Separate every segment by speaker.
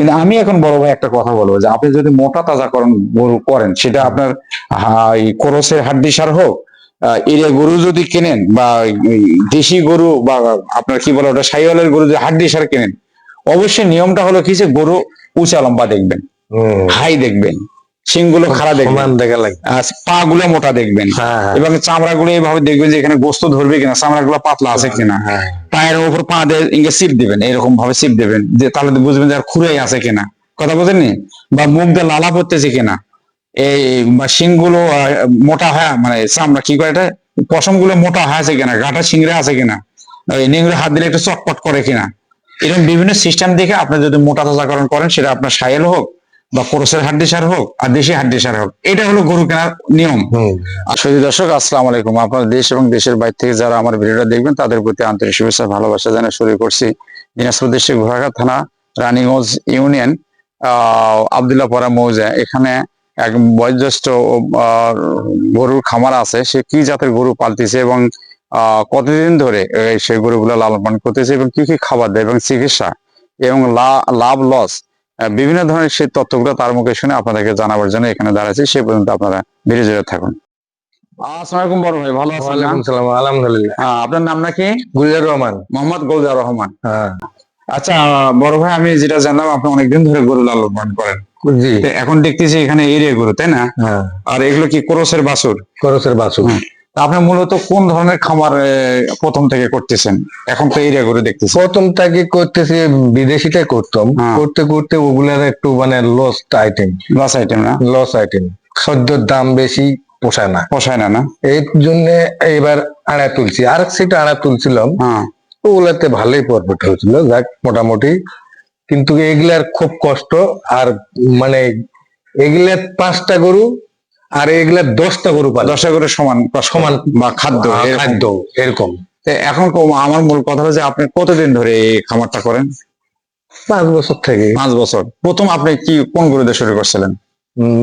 Speaker 1: কিন্তু আমি এখন বড় ভাই একটা কথা বলব যে আপনি যদি মোটা তাজাকরণ গরু করেন সেটা আপনার করসের কোরসের হাড্ডি সার হোক এরিয়া গরু যদি কেনেন বা দেশি গরু বা আপনার কি বলে ওটা সাইওয়ালের গরু যদি হাড্ডি সার কেনেন অবশ্যই নিয়মটা হলো কি যে গরু উঁচা লম্বা দেখবেন হাই দেখবেন। শিংগুলো খাড়া দেখবেন।
Speaker 2: সমান দেখা লাগে।
Speaker 1: পা গুলো মোটা দেখবেন।
Speaker 2: হ্যাঁ হ্যাঁ।
Speaker 1: এবং চামড়া গুলো এইভাবে দেখবেন যে এখানে গোস্ত ধরবে কিনা চামড়া গুলো পাতলা আছে কিনা।
Speaker 2: হ্যাঁ।
Speaker 1: পায়ের উপর পা দিয়ে ইঙ্গে সিপ দিবেন এরকম ভাবে সিপ দিবেন যে তাহলে বুঝবেন যে আর খুঁড়াই আছে কিনা। কথা বোঝেননি? বা মুখ দিয়ে লালা পড়তেছে কিনা। এই বা শিংগুলো মোটা হয় মানে চামড়া কি করে এটা? পশমগুলো মোটা হয়ে আছে কিনা গাটা শিংড়ে আছে কিনা নিংড়ে হাত দিলে একটু চটপট করে কিনা। এরকম বিভিন্ন সিস্টেম দেখে আপনি যদি মোটা তাজাকরণ করেন সেটা আপনার সায়েল হোক। বা কোরসের হাড্ডি সার হোক আর দেশি হাড্ডি সার হোক এটা হলো গরু কেনার নিয়ম। আসলে দর্শক আসসালাম আলাইকুম। আপনার দেশ এবং দেশের বাইরে থেকে যারা আমার ভিডিওটা দেখবেন তাদের প্রতি আন্তরিক শুভেচ্ছা ভালোবাসা জানিয়ে শুরু করছি। দিনাজপুর দেশের ঘোড়াঘাট থানা রানীগঞ্জ ইউনিয়ন আহ আবদুল্লাহপাড়া মৌজা। এখানে এক বয়োজ্যেষ্ঠ গরুর খামার আছে। সে কি জাতের গরু পালতেছে এবং আহ, কতদিন ধরে সেই গরুগুলো লালন পালন করতেছে এবং কি কি খাবার দেয় এবং চিকিৎসা এবং লাভ লস বিভিন্ন ধরনের সেই তথ্যগুলো তার মুখে শুনে আপনাদেরকে জানাবার জন্য এখানে দাঁড়াচ্ছি। সে পর্যন্ত আপনারা ভিডিও জুড়ে থাকুন। আসসালামু বড় ভাই ভালো আছেন?
Speaker 2: সালাম আলহামদুলিল্লাহ।
Speaker 1: হ্যাঁ, আপনার নাম নাকি?
Speaker 2: গুলজার রহমান।
Speaker 1: মোহাম্মদ গোলজার রহমান।
Speaker 2: হ্যাঁ।
Speaker 1: আচ্ছা বড় ভাই আমি যেটা জানলাম আপনি অনেকদিন ধরে গরু লালন পালন করেন। এখন দেখতেছি এখানে এরিয়া গরু তাই না?
Speaker 2: হ্যাঁ।
Speaker 1: আর এগুলো কি ক্রোসের বাছুর?
Speaker 2: করসের।
Speaker 1: তা আপনি মূলত কোন ধরনের খামার প্রথম থেকে করতেছেন? এখন তো এরিয়া গরু দেখতেছি।
Speaker 2: প্রথম থেকে করতেছি বিদেশিটাই করতাম।
Speaker 1: হ্যাঁ।
Speaker 2: করতে করতে ওগুলার একটু মানে লস্ট আইটেম
Speaker 1: লস আইটেম না?
Speaker 2: লস আইটেম সদ্যর দাম বেশি পোষায় না।
Speaker 1: পোষায় না না?
Speaker 2: এই জন্য এবার আড়া তুলছি। আর সেটা আড়া তুলছিলাম।
Speaker 1: হ্যাঁ।
Speaker 2: ওগুলাতে ভালোই প্রফিট হয়েছিল। যাক মোটামুটি। কিন্তু এগুলার খুব কষ্ট। আর মানে এগুলার পাঁচটা গরু আর এগুলা দশটা গরু পালে।
Speaker 1: দশটা করে সমান
Speaker 2: সমান
Speaker 1: বা খাদ্য
Speaker 2: খাদ্য এরকম।
Speaker 1: এখন আমার মূল কথা হলো যে আপনি কতদিন ধরে এই খামারটা করেন?
Speaker 2: পাঁচ বছর থেকে।
Speaker 1: পাঁচ বছর। প্রথম আপনি কি কোন গরু দিয়ে শুরু করছিলেন?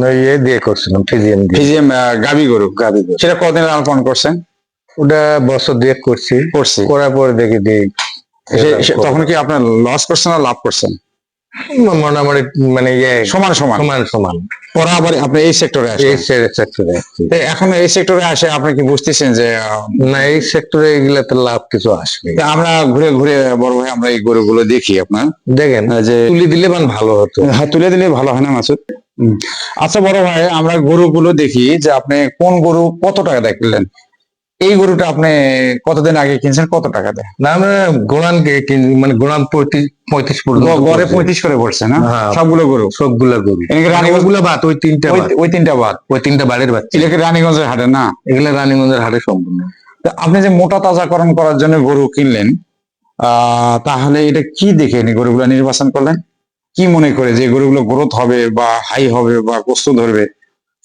Speaker 2: ইয়ে দিয়ে করছিলাম ফিজিএম
Speaker 1: ফিজিএম গাবি গরু।
Speaker 2: গাড়ি দিয়ে।
Speaker 1: সেটা কতদিন লালন করছেন?
Speaker 2: ওটা বছর দিয়ে করছি।
Speaker 1: করছি।
Speaker 2: করার পরে দেখি
Speaker 1: সে- তখন কি আপনার লস করছেন না লাভ করছেন?
Speaker 2: মোটামুটি মানে ইয়ে
Speaker 1: সমান সমান।
Speaker 2: সমান সমান।
Speaker 1: পরে আবার আপনি এই সেক্টরে
Speaker 2: এই সেক্টরে
Speaker 1: এখন এই সেক্টরে আসে আপনি কি বুঝতেছেন যে
Speaker 2: না এই সেক্টরে এগুলাতে লাভ কিছু আসবে।
Speaker 1: আমরা ঘুরে ঘুরে বড় ভাই আমরা এই গরুগুলো দেখি আপনার।
Speaker 2: দেখেন
Speaker 1: যে
Speaker 2: তুলি দিলে মানে ভালো হতো।
Speaker 1: হ্যাঁ তুলে দিলে ভালো হয় না মাসুদ। আচ্ছা বড় ভাই আমরা গরুগুলো দেখি যে আপনি কোন গরু কত টাকা দিয়ে কিনলেন? এই গরুটা আপনি কতদিন আগে কিনছেন? কত টাকা দেয়?
Speaker 2: না আমরা গোড়ান মানে গোড়ান পঁয়ত্রিশ
Speaker 1: গড়ে পঁয়ত্রিশ করে পড়ছে না?
Speaker 2: হ্যাঁ।
Speaker 1: সবগুলো গরু?
Speaker 2: সবগুলা গরু।
Speaker 1: এদিকে রানীগঞ্জ
Speaker 2: ওগুলা বাদ ওই তিনটা
Speaker 1: ওই-
Speaker 2: বাদ।
Speaker 1: তিনটা বাদ?
Speaker 2: ওই তিনটা বাড়ির বাচ্চা।
Speaker 1: এটাকে রানীগঞ্জের হাটে না?
Speaker 2: এগুলা রানীগঞ্জের হাটে সম্পূর্ণ।
Speaker 1: তা আপনি যে মোটা তাজাকরণ করার জন্য গরু কিনলেন আহ তাহলে এটা কি দেখে গরুগুলো নির্বাচন করলেন? কি মনে করে যে গরুগুলো গ্রোথ হবে বা হাই হবে বা গোস্ত ধরবে?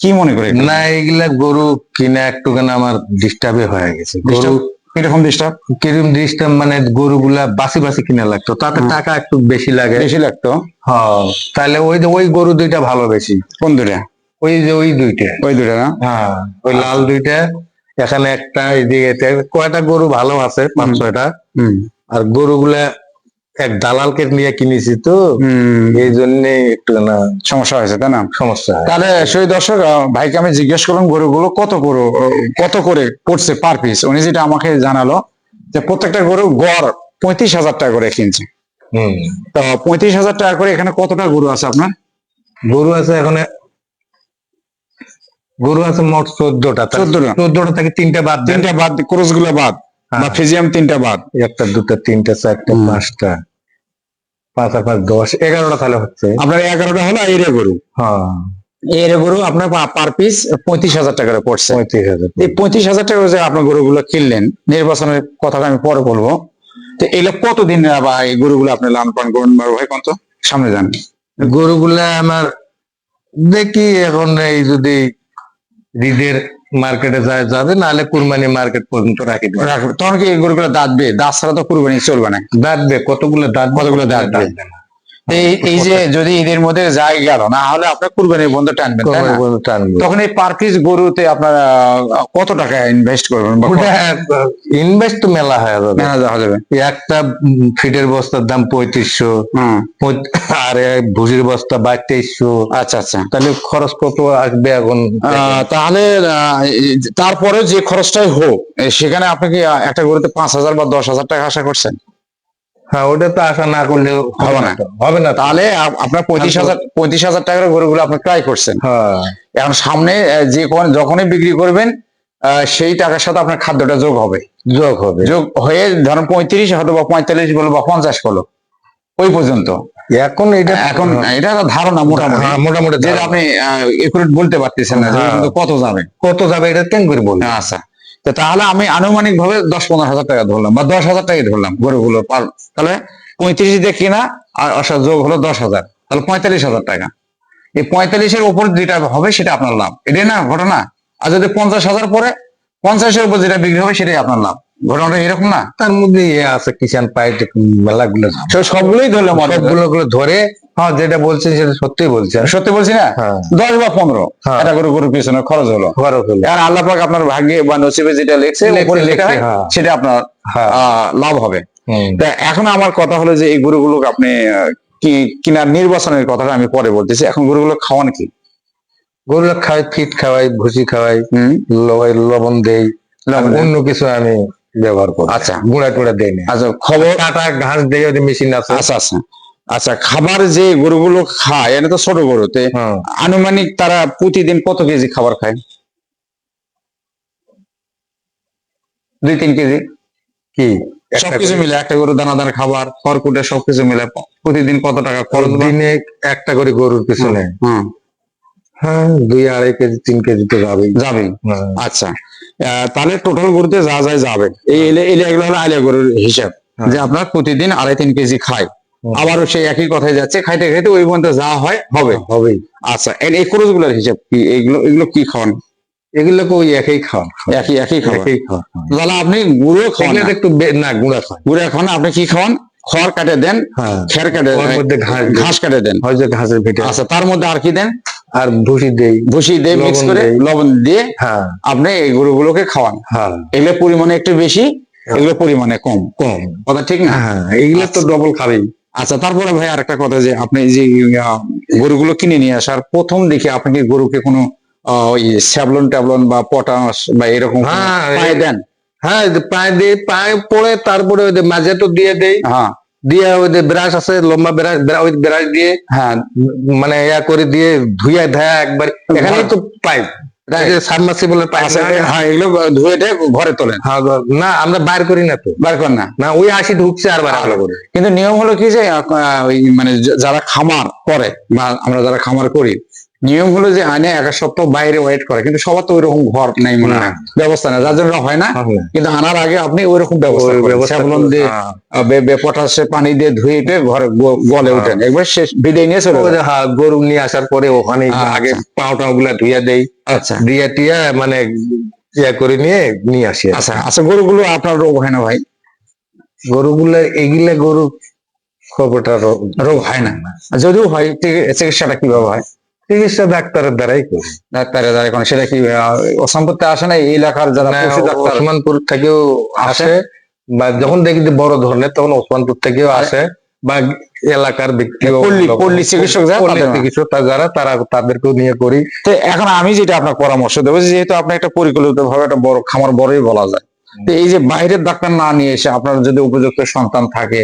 Speaker 1: কি মনে করে
Speaker 2: না এগুলা গরু কিনা একটুখানি আমার ডিস্টার্বে হয়ে গেছে। গরু
Speaker 1: এরকম ডিস্টার্ব
Speaker 2: কিরম ডিস্টার্ব মানে গরুগুলা বাসি বাসি কিনা লাগতো। তাতে টাকা একটু বেশি লাগে।
Speaker 1: বেশি লাগতো?
Speaker 2: হ্যাঁ তাহলে ওই যে ওই গরু দুইটা ভালো বেশি।
Speaker 1: কোন দুটা
Speaker 2: ওই যে ওই দুইটা।
Speaker 1: ওই দুটা না?
Speaker 2: হ্যাঁ ওই লাল দুইটা এখানে একটা এদিকে কয়টা গরু ভালো আছে পাঁচ ছয়টা।
Speaker 1: হুম।
Speaker 2: আর গরুগুলা এক দালালকে নিয়ে কিনেছি তো। এই জন্য একটু না
Speaker 1: সমস্যা হয়েছে তাই না?
Speaker 2: সমস্যা
Speaker 1: তাহলে সেই দর্শক ভাইকে আমি জিজ্ঞেস করলাম গরুগুলো কত গরু কত করে পড়ছে পার পিস উনি যেটা আমাকে জানালো যে প্রত্যেকটা গরু গড় পঁয়ত্রিশ হাজার টাকা করে কিনছে। তো পঁয়ত্রিশ হাজার টাকা করে এখানে কতটা গরু আছে আপনার?
Speaker 2: গরু আছে এখন গরু আছে মোট চোদ্দটা
Speaker 1: চোদ্দটা।
Speaker 2: চোদ্দটা থেকে তিনটা বাদ
Speaker 1: তিনটা বাদ ক্রোসগুলো বাদ। বা
Speaker 2: হ্যাঁ।
Speaker 1: তিনটা বাদ।
Speaker 2: একটা দুটা তিনটা চারটা পাঁচটা। পাঁচ আর পাঁচ দশ এগারোটা তাহলে হচ্ছে।
Speaker 1: আপনার এগারোটা হলো এরে গরু?
Speaker 2: হ্যাঁ।
Speaker 1: এরে গরু আপনার পার পিস পঁয়ত্রিশ হাজার টাকা পড়ছে।
Speaker 2: পঁয়ত্রিশ হাজার
Speaker 1: এই পঁয়ত্রিশ হাজার টাকা যে আপনার গরুগুলো কিনলেন নির্বাচনের কথাটা আমি পরে বলব। তো এগুলো কতদিন বা এই গরুগুলো আপনি লালন পালন করবেন বড় ভাই কত সামনে যান।
Speaker 2: গরুগুলা আমার দেখি এখন এই যদি ঈদের মার্কেটে যায় যাবে নাহলে কুরবানি মার্কেট পর্যন্ত রাখি দেবে
Speaker 1: রাখবে। তখন কি গরুগুলো দাঁতবে দাঁত ছাড়া তো কুরবানি চলবে না
Speaker 2: দাঁতবে কতগুলো দাঁত
Speaker 1: কতগুলো দাঁতবে?
Speaker 2: না।
Speaker 1: এই যে যদি ঈদের মধ্যে যায় গেল না হলে আপনার কুরবানির বন্ধ টানবেন তখন এই পার পিস গরুতে আপনার কত টাকা ইনভেস্ট করবেন
Speaker 2: ইনভেস্ট তো মেলা হয়ে যাবে।
Speaker 1: মেলা দেওয়া যাবে।
Speaker 2: একটা ফিটের বস্তার দাম পঁয়ত্রিশশো।
Speaker 1: হুম।
Speaker 2: আর ভুসির বস্তা বাইশ
Speaker 1: আচ্ছা আচ্ছা।
Speaker 2: তাহলে খরচ কত আসবে এখন?
Speaker 1: তাহলে তারপরে যে খরচটাই হোক সেখানে আপনি কি একটা গরুতে পাঁচ হাজার বা দশ হাজার টাকা আশা করছেন?
Speaker 2: হ্যাঁ ওটা তো আশা না করলে
Speaker 1: হবে না।
Speaker 2: হবে না
Speaker 1: তাহলে আপ- আপনার পঁয়ত্রিশ হাজার পঁয়ত্রিশ হাজার টাকার গরুগুলো আপনি ক্রয় করছেন।
Speaker 2: হ্যাঁ।
Speaker 1: এখন সামনে যে কোন যখনই বিক্রি করবেন সেই টাকার সাথে আপনার খাদ্যটা যোগ হবে।
Speaker 2: যোগ হবে।
Speaker 1: যোগ হয়ে ধরেন পঁয়ত্রিশ হয়তো বা পঁয়তাল্লিশ বলো বা পঞ্চাশ বলো ওই পর্যন্ত।
Speaker 2: এখন এটা
Speaker 1: এখন এটা একটা ধারণা মোটামুটি
Speaker 2: হ্যাঁ, মোটামুটি।
Speaker 1: যে
Speaker 2: ধারণা।
Speaker 1: আপনি একুরেট বলতে পারতেছেন না
Speaker 2: হ্যাঁ।
Speaker 1: কত যাবে।
Speaker 2: কত যাবে এটা কেন করে বলব
Speaker 1: আচ্ছা। তাহলে আমি আনুমানিক ভাবে দশ পনেরো হাজার টাকা ধরলাম বা দশ হাজার টাকাই ধরলাম গরুগুলো পার তাহলে পঁয়ত্রিশ দিয়ে কিনা আর অর্থাৎ যোগ হলো দশ হাজার। তাহলে পঁয়তাল্লিশ হাজার টাকা। এই পঁয়তাল্লিশের উপর যেটা হবে সেটা আপনার লাভ। এটাই না ঘটনা? আর যদি পঞ্চাশ হাজার পরে পঞ্চাশের উপর যেটা বিক্রি হবে সেটাই আপনার লাভ। ঘটনাটা এরকম না?
Speaker 2: তার মধ্যে আছে কিষান পাইট মেলা গুলো
Speaker 1: সবগুলোই ধরলাম
Speaker 2: সবগুলো গুলো ধরে হ্যাঁ যেটা বলছেন সেটা সত্যি বলছেন
Speaker 1: সত্যি বলছি না?
Speaker 2: হ্যাঁ।
Speaker 1: দশ বা পনেরো।
Speaker 2: হ্যাঁ।
Speaker 1: এটা করে গরুর পিছনে খরচ হলো।
Speaker 2: খরচ হলো।
Speaker 1: আর আল্লাহ পাক আপনার ভাগ্যে বা নসিবে যেটা লেখছে হয়। সেটা আপনার লাভ হবে। তা এখন আমার কথা হলো যে এই গরুগুলো আপনি কিনার নির্বাচনের কথাটা আমি পরে বলতেছি। এখন গরুগুলো খাওয়ান কি?
Speaker 2: গরুগুলো খাওয়াই ফিট খাওয়াই ভুসি খাওয়াই
Speaker 1: হুম।
Speaker 2: লবণ দেই। অন্য কিছু আমি ব্যবহার করি
Speaker 1: আচ্ছা
Speaker 2: গুঁড়া টুড়া দেই না
Speaker 1: আচ্ছা খবর
Speaker 2: কাটা ঘাস ওদের মেশিন আছে?
Speaker 1: আচ্ছা আচ্ছা। আচ্ছা খাবার যে গরুগুলো খায় এটা তো ছোট গরুতে
Speaker 2: হ্যাঁ।
Speaker 1: আনুমানিক তারা প্রতিদিন কত কেজি খাবার খায়? দুই তিন কেজি?
Speaker 2: কি?
Speaker 1: সবকিছু মিলে একটা গরু দানা দানা খাবার খড়কুটে সবকিছু মিলে প্রতিদিন কত টাকা খরচ
Speaker 2: দিনে একটা করে গরুর পিছনে? হ্যাঁ দুই আড়াই কেজি তিন কেজি তো যাবেই।
Speaker 1: যাবেই।
Speaker 2: হ্যাঁ।
Speaker 1: আচ্ছা। তাহলে টোটাল গরুতে যা যায় যাবে। এই এলে এলে এগুলো হলো আলিয়া গরুর হিসাব
Speaker 2: হ্যাঁ।
Speaker 1: যে আপনার প্রতিদিন আড়াই তিন কেজি খায়। আবারও সেই একই কথাই যাচ্ছে খাইতে খাইতে ওই পর্যন্ত যা হয় হবে।
Speaker 2: হবেই।
Speaker 1: আচ্ছা এই খরচগুলোর হিসাব কি? এইগুলো এগুলো কি খাওয়ান?
Speaker 2: এগুলোকে ওই একই খাওয়া
Speaker 1: একই একই খাওয়ান।
Speaker 2: খাওয়া
Speaker 1: তাহলে আপনি গুঁড়ো খাওয়ান।
Speaker 2: একটু না গুঁড়া খাওয়া
Speaker 1: গুঁড়ো খাওয়ান আপনি কি খাওয়ান? খড় কাটে দেন
Speaker 2: হ্যাঁ।
Speaker 1: খের কাটে
Speaker 2: ঘাস
Speaker 1: কাটে দেন।
Speaker 2: হয়তো ঘাসের ভিটে।
Speaker 1: আচ্ছা তার মধ্যে আর কি দেন?
Speaker 2: আর ভুসি দেই।
Speaker 1: ভুসি দিয়ে মিক্স করে লবণ দিয়ে
Speaker 2: হ্যাঁ।
Speaker 1: আপনি এই গরুগুলোকে খাওয়ান।
Speaker 2: হ্যাঁ।
Speaker 1: এগুলো পরিমাণে একটু বেশি এগুলো পরিমাণে কম।
Speaker 2: কম।
Speaker 1: কথা ঠিক না?
Speaker 2: হ্যাঁ এইগুলো তো ডবল খাবেই।
Speaker 1: আচ্ছা তারপরে ভাই আরেকটা কথা যে আপনি যে গরুগুলো কিনে নিয়ে আসার প্রথম দেখে আপনি গরুকে কোনো আহ, ওই স্যাবলন ট্যাবলন বা পটাশ বা এরকম দেন?
Speaker 2: হ্যাঁ পায়ে দিই পায়ে পড়ে তারপরে ওই মাঝে তো দিয়ে দেই।
Speaker 1: হ্যাঁ।
Speaker 2: দিয়ে ওই যে ব্রাশ আছে লম্বা ব্রাশ ওই ব্রাশ দিয়ে
Speaker 1: হ্যাঁ।
Speaker 2: মানে ইয়া করে দিয়ে ধুইয়া ধায়া একবার এখানেই তো পাইপ।
Speaker 1: Right.
Speaker 2: সাবমার্সিবলের পাইপ
Speaker 1: হ্যাঁ এগুলো ধুয়ে টে ঘরে তোলেন।
Speaker 2: হ্যাঁ না আমরা বাইর করি না তো।
Speaker 1: বার করেন না।
Speaker 2: না ওই আসি ঢুকছে আর বার ভালো করে।
Speaker 1: কিন্তু নিয়ম হলো কি যে ওই মানে যারা খামার করে বা আমরা যারা খামার করি নিয়ম হলো যে আনে এক সপ্তাহ বাইরে ওয়েট করে কিন্তু সবার তো ওইরকম ঘর নাই মনে হয় ব্যবস্থা নেই যার জন্য হয় না
Speaker 2: হ্যাঁ,
Speaker 1: কিন্তু আনার আগে আপনি ওইরকম ব্যবস্থা
Speaker 2: ওই
Speaker 1: করেন।
Speaker 2: ব্যবস্থা করে,
Speaker 1: দিয়ে
Speaker 2: হ্যাঁ।
Speaker 1: আহ, বে- বে- পটাশে পানি দিয়ে ধুয়ে ঘরে গলে
Speaker 2: হ্যাঁ।
Speaker 1: উঠেন একবার শেষ বিদায় নিয়ে চলে
Speaker 2: যে হ্যাঁ, গরু নিয়ে আসার পরে ওখানে
Speaker 1: আচ্ছা।
Speaker 2: আগে পাও টাও গুলা ধুইয়া দেই
Speaker 1: আচ্ছা।
Speaker 2: দিয়া টিয়া মানে ইয়া করে নিয়ে নিয়ে আসি
Speaker 1: আচ্ছা আচ্ছা গরুগুলো আপনার রোগ হয় না ভাই?
Speaker 2: গরুগুলা এগুলা গরু খবরটা রোগ
Speaker 1: হয় না। যদিও হয় চিকি- চিকিৎসাটা কীভাবে হয়?
Speaker 2: চিকিৎসা ডাক্তারের দ্বারাই করি।
Speaker 1: ডাক্তারের দ্বারা কোনো সেটা কি সম্পত্তি আসে না? এই এলাকার যারা
Speaker 2: ওসমানপুর থেকেও আসে। বা যখন দেখি বড় ধরনের তখন ওসমানপুর থেকেও আসে। বা এলাকার ব্যক্তি
Speaker 1: পল্লী- পল্লী চিকিৎসক যারা
Speaker 2: চিকিৎসক যারা তারা তাদেরকেও নিয়ে করি।
Speaker 1: তো এখন আমি যেটা আপনার পরামর্শ দেবো যেহেতু আপনি একটা পরিকল্পিত ভাবে একটা বড় খামার বড়ই বলা যায়। তো এই যে বাইরের ডাক্তার না নিয়ে এসে আপনার যদি উপযুক্ত সন্তান থাকে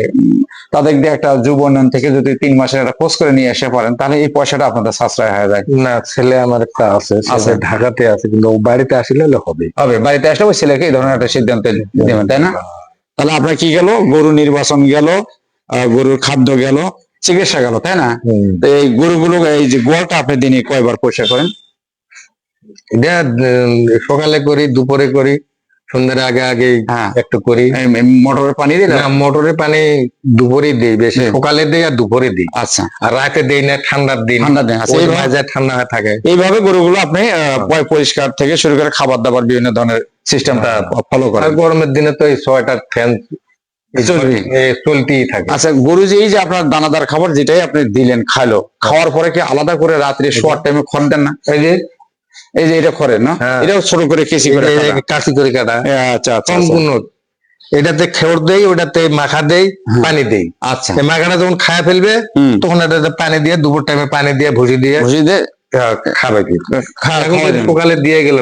Speaker 1: তাদের দিয়ে একটা যুব উন্নয়ন থেকে যদি তিন মাসের একটা কোর্স করে নিয়ে এসে পারেন তাহলে এই পয়সাটা আপনাদের সাশ্রয় হয়ে যায়।
Speaker 2: না ছেলে আমার একটা আছে
Speaker 1: আছে।
Speaker 2: ঢাকাতে আছে কিন্তু বাড়িতে আসলে হবে।
Speaker 1: হবে বাড়িতে আসলে ওই ছেলেকে এই ধরনের একটা সিদ্ধান্ত নেবেন তাই না? তাহলে আপনার কি গেল? গরু নির্বাচন গেল গরুর খাদ্য গেল চিকিৎসা গেল তাই না? এই গরুগুলো এই যে গোয়ালটা আপনি দিনে কয়বার পয়সা করেন?
Speaker 2: এটা সকালে করি দুপুরে করি সন্ধ্যার আগে আগে
Speaker 1: হ্যাঁ।
Speaker 2: একটু করি।
Speaker 1: মোটরের পানি দিলে?
Speaker 2: না মোটরের পানি দুপুরে দিই বেশি। সকালে দিই আর দুপুরে দিই।
Speaker 1: আচ্ছা।
Speaker 2: আর রাতে দিই না ঠান্ডার দিন।
Speaker 1: ঠান্ডা দিন আচ্ছা। এইভাবে-
Speaker 2: ঠান্ডা থাকে।
Speaker 1: এইভাবে গরুগুলো আপনি পরিষ্কার থেকে শুরু করে খাবার দাবার বিভিন্ন ধরনের সিস্টেমটা ফলো করেন।
Speaker 2: গরমের দিনে তো এই সোয়েটার ফ্যান। চলতেই থাকে।
Speaker 1: আচ্ছা গরু যে এই যে আপনার দানাদার খাবার যেটাই আপনি দিলেন খাইলো খাওয়ার পরে কি আলাদা করে রাত্রে শোয়ার টাইমে খড় দেন না?
Speaker 2: এই যে
Speaker 1: এই যে এটা খড়ের না?
Speaker 2: হ্যাঁ।
Speaker 1: এটাও ছোট করে কেসি করে
Speaker 2: কাশি করে কাটা।
Speaker 1: আচ্ছা আচ্ছা আচ্ছা।
Speaker 2: সম্পূর্ণ এটাতে খেওর দেই ওটাতে মাখা দেই
Speaker 1: হ্যাঁ।
Speaker 2: পানি দেই।
Speaker 1: আচ্ছা।
Speaker 2: মাখাটা যখন খায় ফেলবে তখন এটাতে পানি দিয়ে দুপুর টাইমে পানি দিয়ে ভুসি দিয়ে
Speaker 1: বুঝি দে
Speaker 2: আহ, খাবে। সকালে দিয়ে গেল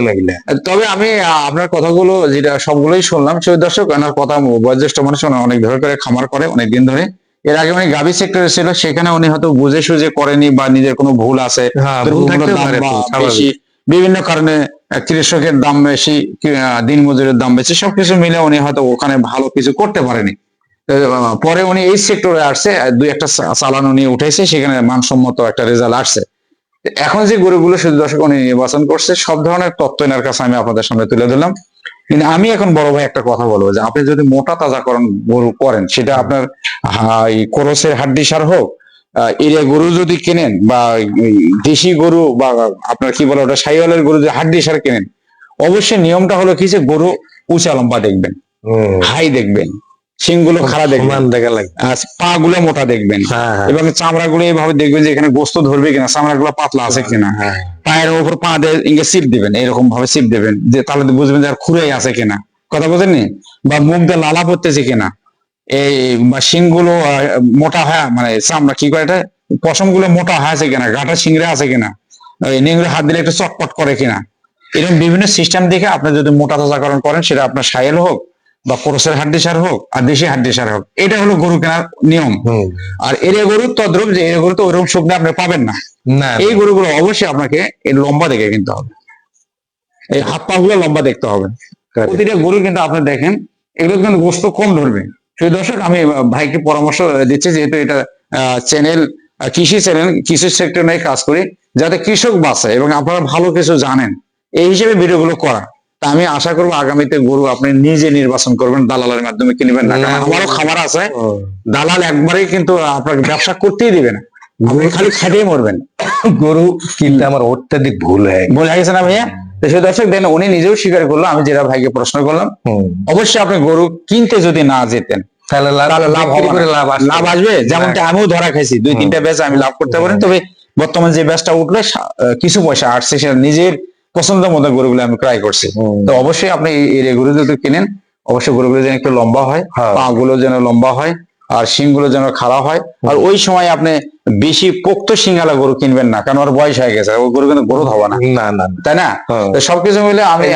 Speaker 1: তবে আমি আপনার কথাগুলো যেটা সবগুলোই শুনলাম সেই দর্শক এনার কথা বয়োজ্যেষ্ঠ মানুষ অনেক ধরে করে খামার করে অনেক দিন ধরে। এর আগে উনি গাভী সেক্টরে ছিল সেখানে উনি হয়তো বুঝে সুঝে করেনি বা নিজের কোনো ভুল আছে। বিভিন্ন কারণে কৃষকের দাম বেশি দিন মজুরের দাম বেশি, সবকিছু মিলে উনি হয়তো ওখানে ভালো কিছু করতে পারেনি। পরে উনি এই সেক্টরে আসছে দুই একটা চালান উনি উঠেছে সেখানে মানসম্মত একটা রেজাল্ট আসছে। এখন যে গরুগুলো শুধু দর্শক উনি নির্বাচন করছে, সব ধরনের তত্ত্ব এনার কাছে আমি আপনাদের সামনে তুলে দিলাম কিন্তু আমি এখন বড় ভাই একটা কথা বলব, যে আপনি যদি মোটা তাজাকরণ গরু করেন, সেটা আপনার কোরসের হাড্ডি সার হোক এরিয়া গরু যদি কেনেন বা দেশি গরু বা আপনার কি বলে ওটা সাইওয়ালের গরু যদি হাড্ডি সার কেনেন অবশ্যই নিয়মটা হলো কি যে গরু উঁচা লম্বা দেখবেন। হাই দেখবেন শিংগুলো খাড়া দেখবেন পা গুলো মোটা দেখবেন
Speaker 2: হ্যাঁ হ্যাঁ
Speaker 1: এবং চামড়া গুলো এইভাবে দেখবেন যে এখানে গোস্ত ধরবে কিনা চামড়া গুলো পাতলা আছে কিনা
Speaker 2: হ্যাঁ।
Speaker 1: পায়ের উপর পা দিয়ে সিপ দিবেন এরকম ভাবে সিপ দিবেন যে তাহলে বুঝবেন যে আর খুঁড়ে আছে কিনা কথা বোঝেননি বা মুখ দিয়ে লালা পড়তেছে কিনা এই শিংগুলো মোটা হয় মানে চামড়া কি করে এটা পশমগুলো মোটা হয়ে আছে কিনা গাটা শিংড়ে আছে কিনা নিংড়ে হাত দিলে একটু চটপট করে কিনা। এরকম বিভিন্ন সিস্টেম দেখে আপনি যদি মোটা তাজাকরণ করেন সেটা আপনার সাইল হোক বা কোরসের হাড্ডি সার হোক আর দেশি হাড্ডি সার হোক এটা হলো গরু কেনার নিয়ম। আর এরিয়া গরু তদ্রুপ যে এরিয়া গরু তো ওইরকম শুকনো আপনি পাবেন না। এই গরুগুলো অবশ্যই আপনাকে এই লম্বা দেখে কিনতে হবে। এই হাত পা গুলো লম্বা দেখতে হবে। প্রতিটা গরু কিন্তু আপনি দেখেন এগুলো কিন্তু গোস্ত কম ধরবে। সেই দর্শক আমি ভাইকে পরামর্শ দিচ্ছি যেহেতু এটা চ্যানেল কৃষি চ্যানেল কৃষি সেক্টর নিয়ে কাজ করি যাতে কৃষক বাঁচে এবং আপনারা ভালো কিছু জানেন। এই হিসেবে ভিডিওগুলো করা। তা আমি আশা করব আগামীতে গরু আপনি নিজে নির্বাচন করবেন দালালের মাধ্যমে কিনবেন না। আমারও খাবার আছে। দালাল একবারেই কিন্তু আপনাকে ব্যবসা করতেই দিবে না। আপনি খালি খাটিয়ে মরবেন।
Speaker 2: গরু কিনতে আমার অত্যাধিক ভুল হয়
Speaker 1: বোঝা গেছে না ভাইয়া? তো সেই দর্শক দেন উনি নিজেও স্বীকার করল আমি যেটা ভাইকে প্রশ্ন করলাম। অবশ্যই আপনি গরু কিনতে যদি না যেতেন
Speaker 2: তাহলে লাভ
Speaker 1: লাভ হবে
Speaker 2: করে লাভ আসবে।
Speaker 1: যেমনটা আমিও ধরা খাইছি দুই তিনটা ব্যাচ আমি লাভ করতে পারি তবে বর্তমান যে ব্যাচটা উঠল কিছু পয়সা আসছে সেটা নিজের পছন্দ মতো গরুগুলো আমি ক্রয় করছি। তো অবশ্যই আপনি এই গরু যদি কিনেন অবশ্যই গরুগুলো যেন একটু লম্বা হয়
Speaker 2: হ্যাঁ।
Speaker 1: পা গুলো যেন লম্বা হয় আর শিংগুলো যেন খাড়া হয়। আর ওই সময় আপনি বেশি পোক্ত শিঙালা গরু কিনবেন না কারণ ওর বয়স হয়ে গেছে ওই গরু কিন্তু গরু হবে না।
Speaker 2: না না।
Speaker 1: তাই না?
Speaker 2: হ্যাঁ।
Speaker 1: সবকিছু মিলে আমি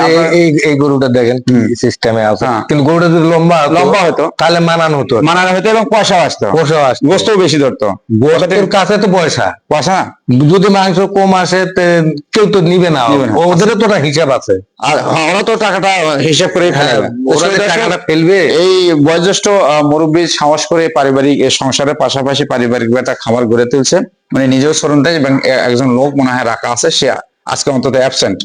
Speaker 2: এই গরুটা দেখেন সিস্টেমে আছে।
Speaker 1: হ্যাঁ।
Speaker 2: কিন্তু গরুটা যদি লম্বা
Speaker 1: লম্বা হতো।
Speaker 2: তাহলে মানানো হতো।
Speaker 1: মানানো হতো এবং পয়সা আসতো।
Speaker 2: পয়সা আসতো।
Speaker 1: গোস্তও বেশি ধরতো।
Speaker 2: গোস্তের কাছে তো পয়সা।
Speaker 1: পয়সা?
Speaker 2: যদি মাংস কম আসে তে কেউ তো নিবে না। ওদের তো একটা হিসাব আছে।
Speaker 1: আর হ্যাঁ, ওরা তো টাকাটা হিসাব করে
Speaker 2: হ্যাঁ, ওরা টাকাটা ফেলবে।
Speaker 1: এই বয়োজ্যেষ্ঠ মুরব্বী সাহস করে পারিবারিক সংসারের পাশাপাশি পারিবারিক একটা খাবার গড়ে তুলছে। মানে নিজেও স্মরণ দেয় এবং একজন লোক মনে হয় রাখা আছে, সে আজকে অন্তত অ্যাবসেন্ট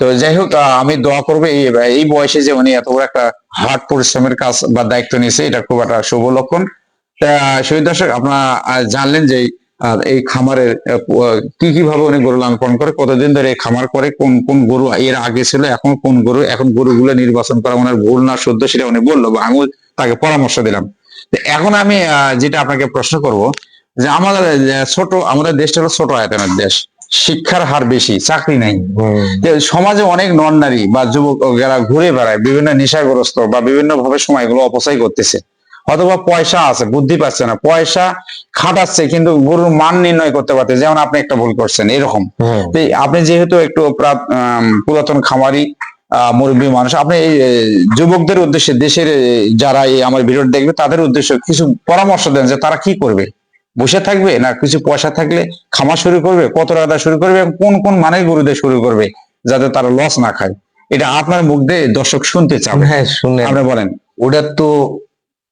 Speaker 1: তো যাই হোক আমি দোয়া করব এই এই বয়সে যে উনি এত বড় একটা হার্ট পরিশ্রমের কাজ বা দায়িত্ব নিয়েছে, এটা খুব একটা শুভ লক্ষণ। শহীদ দর্শক, আপনারা জানলেন যে এই খামারের কি কীভাবে উনি গরু লালন করে, কতদিন ধরে এই খামার করে, কোন কোন গরু এর আগে ছিল, এখন কোন গরু, এখন গরুগুলো নির্বাচন করা ওনার ভুল না শুদ্ধ সেটা উনি বলল, বা আমি তাকে পরামর্শ দিলাম। এখন আমি যেটা আপনাকে প্রশ্ন করব যে আমাদের ছোট আমাদের দেশটা হলো ছোট আয়তনের দেশ। শিক্ষার হার বেশি চাকরি নাই। সমাজে অনেক নন নারী বা যুবক যারা ঘুরে বেড়ায় বিভিন্ন নেশাগ্রস্ত বা বিভিন্ন ভাবে সময় সময়গুলো অপচয় করতেছে। অথবা পয়সা আছে বুদ্ধি পাচ্ছে না। পয়সা খাটাচ্ছে কিন্তু গরুর মান নির্ণয় করতে পারছে যেমন আপনি একটা ভুল করছেন এরকম। আপনি যেহেতু একটু পুরাতন খামারি আহ, মুরব্বী মানুষ আপনি এই যুবকদের উদ্দেশ্যে দেশের যারা এই আমার ভিডিও দেখবে তাদের উদ্দেশ্যে কিছু পরামর্শ দেন যে তারা কি করবে। বসে থাকবে না কিছু পয়সা থাকলে খামার শুরু করবে কত টাকা শুরু করবে এবং কোন কোন মানের গরু দিয়ে শুরু করবে যাতে তারা লস না খায়? এটা আপনার মুখ দিয়ে দর্শক শুনতে চাবে।
Speaker 2: হ্যাঁ শুনে
Speaker 1: আপনি বলেন।
Speaker 2: ওটার তো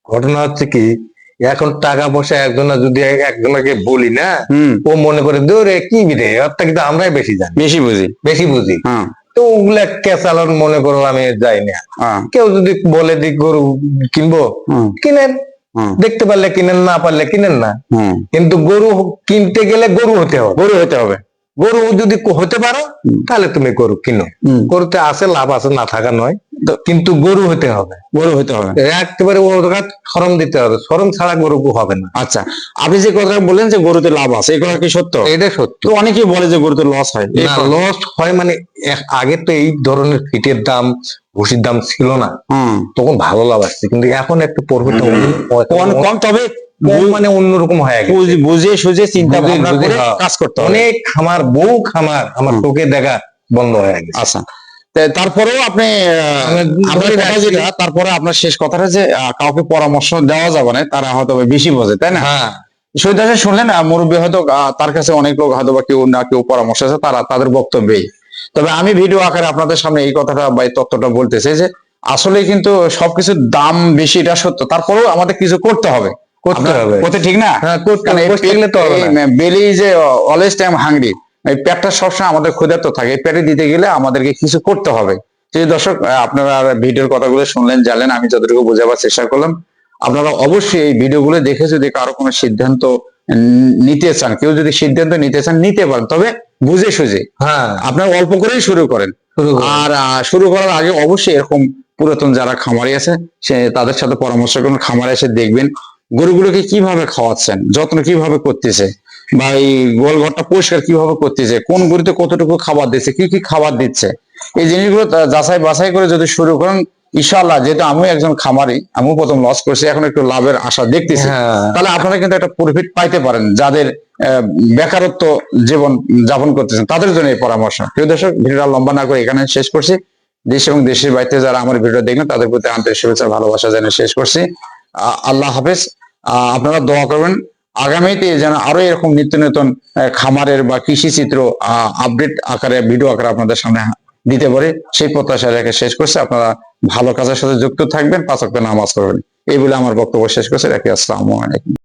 Speaker 2: ঘটনা হচ্ছে কি এখন টাকা পয়সা একজনা যদি একজনকে বলি না ও মনে করে দৌড়ে কি রে ওর থেকে তো আমরাই বেশি জানি।
Speaker 1: বেশি বুঝি।
Speaker 2: বেশি বুঝি।
Speaker 1: হ্যাঁ।
Speaker 2: তো ওগুলা কেসালন মনে করো আমি যাই না।
Speaker 1: হ্যাঁ।
Speaker 2: কেউ যদি বলে দিক গরু কিনবো কিনেন। দেখতে পারলে কিনেন না পারলে কিনেন না। কিন্তু গরু কিনতে গেলে গরু হতে হবে।
Speaker 1: গরু হতে হবে।
Speaker 2: গরু যদি হতে পারো তাহলে তুমি গরু কিনো। গরুতে আছে লাভ আছে না থাকা নয়। কিন্তু গরু হতে হবে।
Speaker 1: গরু হতে হবে।
Speaker 2: একেবারে সরম দিতে হবে। সরম ছাড়া গরু হবে না।
Speaker 1: আচ্ছা আপনি যে কথা বললেন যে গরুতে লাভ আছে এই কথা কি সত্য?
Speaker 2: এটা সত্য।
Speaker 1: অনেকেই বলে যে গরুতে লস হয়।
Speaker 2: লস হয় মানে আগে তো এই ধরনের ফিটের দাম ভুসির দাম ছিল না। তখন ভালো লাভ আসছে। কিন্তু এখন একটু প্রফিট
Speaker 1: কম তবে
Speaker 2: মানে অন্যরকম হয়ে গেছে।
Speaker 1: বুঝে সুঝে চিন্তা ভাবনা করে
Speaker 2: হ্যাঁ।
Speaker 1: কাজ করতে
Speaker 2: অনেক খামার বহু খামার আমার। চোখে দেখা বন্ধ হয়ে গেছে।
Speaker 1: আচ্ছা। তারপরেও আপনি তারপরে আপনার শেষ কথাটা যে কাউকে পরামর্শ দেওয়া যাবে না তারা হয়তো বেশি বোঝে তাই না?
Speaker 2: হ্যাঁ।
Speaker 1: শহীদ হাসান শুনলেন মুরব্বী হয়তো তার কাছে অনেক লোক হয়তো বা কেউ না কেউ পরামর্শ আছে তারা তাদের বক্তব্যেই। তবে আমি ভিডিও আকারে আপনাদের সামনে এই কথাটা বা এই তথ্যটা বলতেছি যে আসলে কিন্তু সবকিছুর দাম বেশি এটা সত্য। তারপরেও আমাদের কিছু করতে হবে।
Speaker 2: করতে হবে।
Speaker 1: করতে ঠিক না?
Speaker 2: হ্যাঁ করতে তো
Speaker 1: বেলি যে অলওয়েজ টাইম হাংরি পেটটা সবসময় আমাদের ক্ষুধার্ত থাকে। এই পেটে দিতে গেলে আমাদেরকে কিছু করতে হবে। সেই দর্শক আপনারা ভিডিওর কথাগুলো শুনলেন জানলেন আমি যতটুকু বোঝাবার চেষ্টা করলাম। আপনারা অবশ্যই এই ভিডিওগুলো দেখে যদি কারও কোনো সিদ্ধান্ত নিতে চান কেউ যদি সিদ্ধান্ত নিতে চান নিতে পারেন। তবে বুঝে সুঝে।
Speaker 2: হ্যাঁ।
Speaker 1: আপনার অল্প করেই শুরু করেন। আর শুরু করার আগে অবশ্যই এরকম পুরাতন যারা খামারি আছে সে তাদের সাথে পরামর্শ করুন। খামারে এসে দেখবেন। গরুগুলোকে কীভাবে খাওয়াচ্ছেন? যত্ন কীভাবে করতেছে? বা এই গোলঘরটা পরিষ্কার কীভাবে করতেছে? কোন গরুতে কতটুকু খাবার দিচ্ছে? কি কি খাবার দিচ্ছে? এই জিনিসগুলো যাচাই বাছাই করে যদি শুরু করেন ইনশাআল্লাহ যেহেতু আমিও একজন খামারি আমিও প্রথম লস করছি এখন একটু লাভের আশা দেখতেছি।
Speaker 2: হ্যাঁ।
Speaker 1: তাহলে আপনারা কিন্তু একটা প্রফিট পাইতে পারেন যাদের আহ, বেকারত্ব জীবন যাপন করতেছেন তাদের জন্য এই পরামর্শ। প্রিয় দর্শক ভিডিওটা লম্বা না করে এখানে শেষ করছি। দেশ এবং দেশের বাইরে যারা আমার ভিডিও দেখলেন তাদের প্রতি আন্তরিক শুভেচ্ছা ভালোবাসা জানিয়ে শেষ করছি। আল্লাহ হাফেজ। আপনারা দোয়া করবেন। আগামীতে যেন আরও এরকম নিত্য নতুন খামারের বা কৃষি চিত্র আপডেট আকারে ভিডিও আকারে আপনাদের সামনে দিতে পারে। সেই প্রত্যাশা রেখে শেষ করছে। আপনারা ভালো কাজের সাথে যুক্ত থাকবেন, পাঁচ নামাজ করবেন এই বলে আমার বক্তব্য শেষ করছে। রাখি। আসসালামু আলাইকুম।